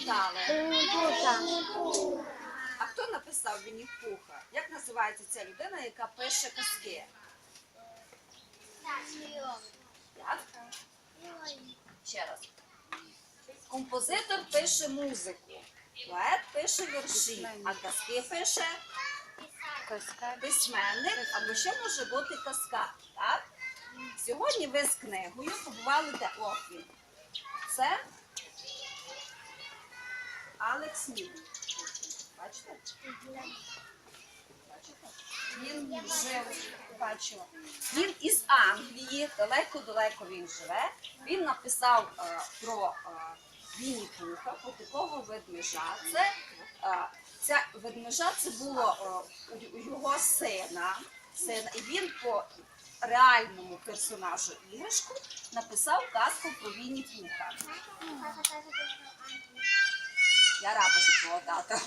читали? Пуха. А хто написав Вінні Пуха? Як називається ця людина, яка пише казки? Як? Ще раз. Композитор пише музику, поет пише вірші, а казки пише письменник або ще може бути казка. Так? Сьогодні ви з книгою побували де він. Це Алекс Ньюман. Бачите? Він жив, бачу. Він із Англії, далеко-далеко він живе. Він написав е, про е, Вінні Пуха, такого ведмежа. Це, е, ця ведмежа це було е, його сина, сина. І він по реальному персонажу іграшку написав казку про Вінні Пуха. Я рада за твого тата.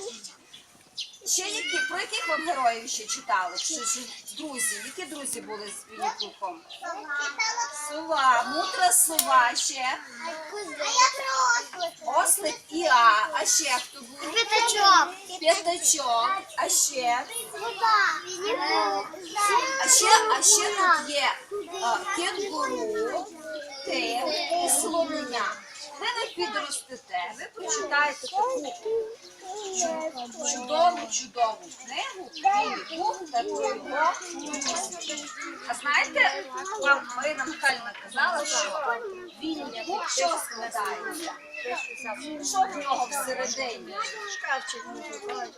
Ще які, про яких вам героїв ще читали? Чи, чи друзі? Які друзі були з Вінні Пухом? Сова, мудра сова ще, ослик і А, а ще хто був? П'ятачок. П'ятачок, а ще, а ще, а ще тут є а, чудову, чудову книгу його друзів. А знаєте, вам Марина Михайлівна казала, що Пух що складається? Що в нього всередині?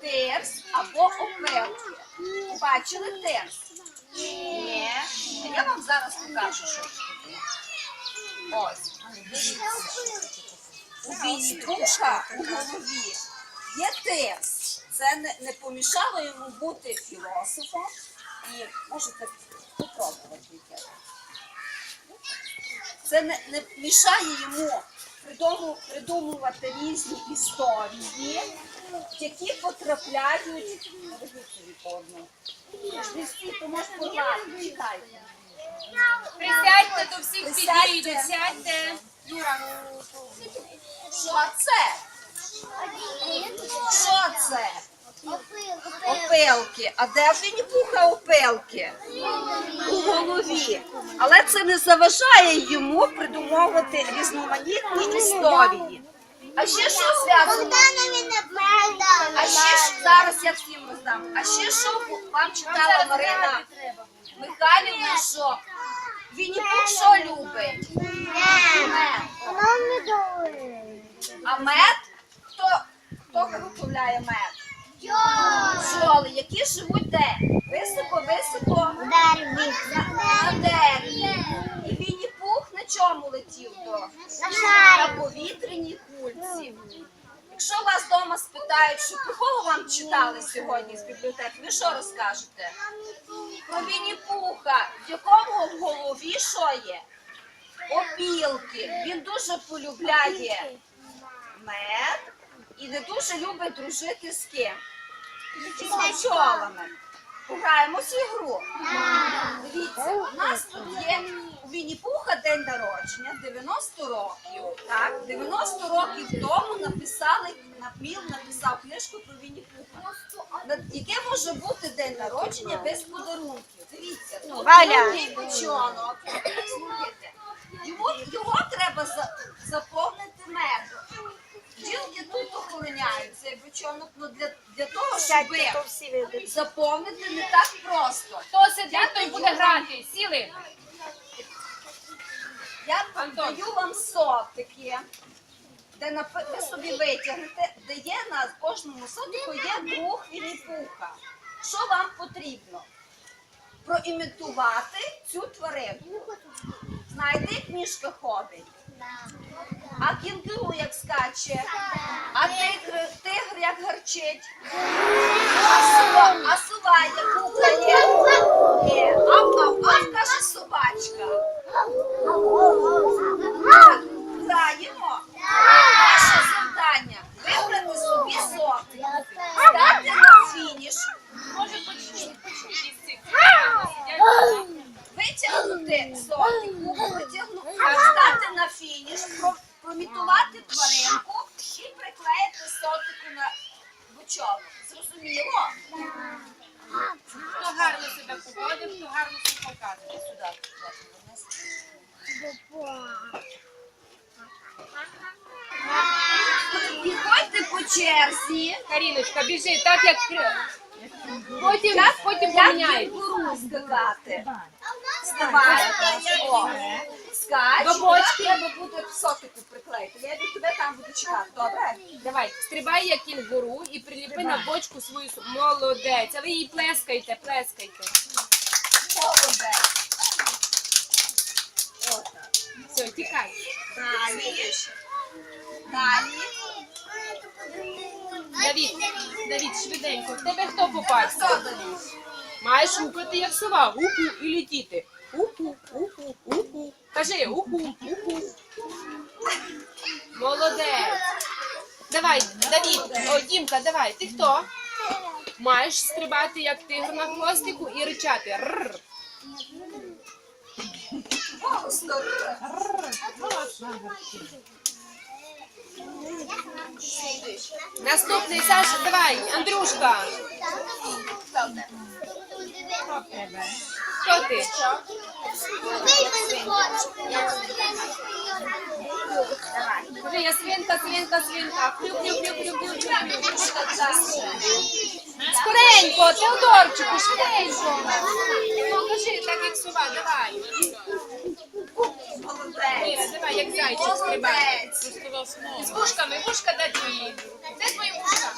Терс або опелки. Бачили терс? Ні. Я вам зараз покажу, що. Ось. Дивіться. У Вінні Пуха у голові є терс. Це не, не помішало йому бути філософом і можете попробувати. Це не, не мішає йому придумувати різні історії, які потрапляють. По одну. То може погладити. Присядьте до всіх Присядьте. підійдуть, сядьте. Що це? Що це? Опилки. А де в Вінні-Пуха опилки? У голові. Але це не заважає йому придумовувати різноманітні історії. А ще що зв'язано? А ще ж зараз я всім роздам. А ще що вам читала Марина Михайлівна, що Вінні-Пух що любить? Мед. А мед? Хто, хто виготовляє мед? Бджоли, які живуть де? Високо-високо на, на дереві. І Вінні Пух на чому летів до? На повітряній кульці. Якщо вас вдома спитають, що про кого вам читали сьогодні з бібліотеки, ви що розкажете? Про Вінні Пуха, в якому в голові що є? Опілки. Він дуже полюбляє мед і не дуже любить дружити з ким? З пчолами. Пограємось в ігру. Дивіться, у нас тут є у Вінні Пуха день народження, 90 років. Так, 90 років тому написали, Напміл написав книжку про Вінні Пуха. Яке може бути день народження без подарунків? Дивіться, тут Валя. є печонок. Слухайте, Його, його треба за- заповнити медом. Бджілки тут охороняють цей бочонок, ну для, для того, щоб заповнити не так просто. хто сидить, той буде грати. Сіли. Я даю вам сотики, де напи- ви собі витягнете, де є на кожному сотику є друг Вінні-Пуха. Що вам потрібно? Проімітувати цю тварину. Знаєте, як мішка ходить? А кінгуру як скаче, а тигр, тигр як гарчить, а сова, а сова як гукає. Ні, ав, ав, ав, каже собачка. Так, черзі. Каріночка, біжи, так як потім, потім Як поміняють. скакати. Вставай. О, скач. До бочки. Треба буде сотику приклеїти. Я від тебе там буду чекати, добре? Давай, стрибай як кінгуру і приліпи на бочку свою су- молодець. А ви їй плескайте, плескайте. Молодець. Все, тікай. Далі. Далі. Давід, Давід, швиденько. Тебе хто попався? Маєш гукати як сова. Уху і летіти. Уху, уху, уху. Кажи уху, уху. Молодець. Давай, Давід, о, Дімка, давай. Ти хто? Маєш стрибати як тигр на хвостику і ричати. Рррр. Наступний Саша, давай, Андрюшка. Хто ти? Кажи, я свинка, свинка, свинка. Скоренько, Теодорчику, швиденько. Ну, кажи, так як сова, давай. Молодець. Давай, як зайчик. Молодець. З вушками, вушка дати. Де твої вушка?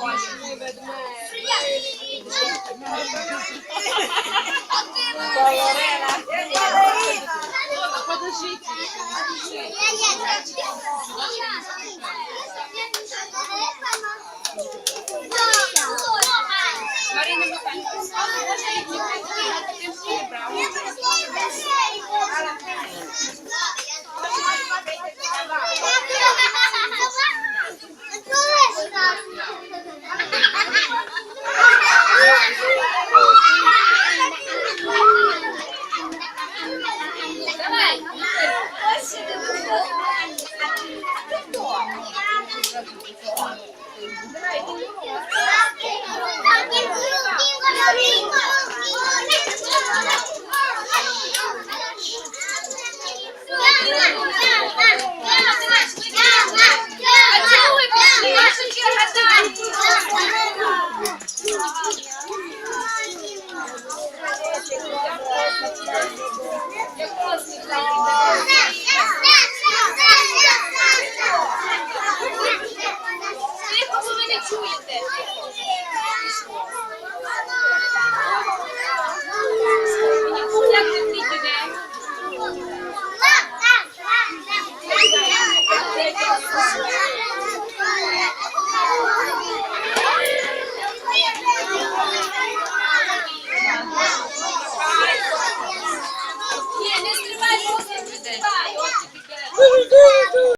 Ой, Ти ведмедь. балерина. Балерина. Подождите.